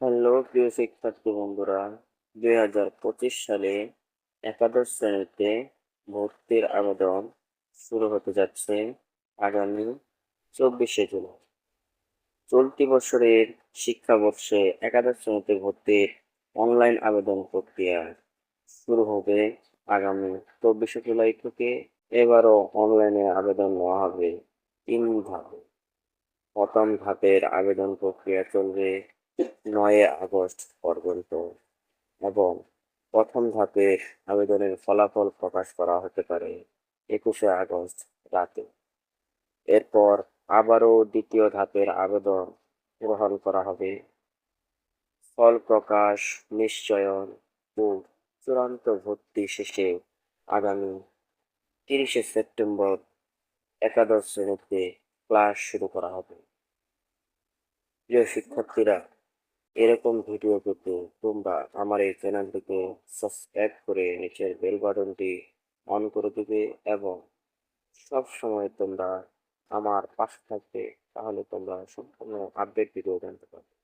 Hello প্রিয় শিক্ষার্থী বন্ধুরা, দুই হাজার পঁচিশ সালে একাদশ শ্রেণীতে ভর্তির আবেদন শুরু হতে যাচ্ছে আগামী চব্বিশে জুলাই। চলতি বছরের শিক্ষাবর্ষে একাদশ শ্রেণীতে ভর্তির অনলাইন আবেদন প্রক্রিয়া শুরু হবে আগামী চব্বিশে জুলাই থেকে। এবারও অনলাইনে আবেদন নেওয়া হবে তিন ধাপে। প্রথম ধাপের আবেদন প্রক্রিয়া চলবে নয় আগস্ট পর্যন্ত এবং প্রথম ধাপের আবেদনের ফলাফল প্রকাশ করা হতে পারে একুশে আগস্ট রাতে। এরপর আবারও দ্বিতীয় ধাপের আবেদন গ্রহণ করা হবে। ফল প্রকাশ নিশ্চয়ন ও চূড়ান্ত ভর্তি শেষে আগামী তিরিশে সেপ্টেম্বর একাদশ শ্রেণীতে ক্লাস শুরু করা হবে। প্রিয় শিক্ষার্থীরা এরকম ভিডিও পেতে তোমরা আমার এই চ্যানেলটিকে সাবস্ক্রাইব করে নিচের বেল বাটনটি অন করে দেবে এবং সব সময় তোমরা আমার পাশে থাকবে, তাহলে তোমরা সম্পূর্ণ আপডেট ভিডিও জানতে পারবে।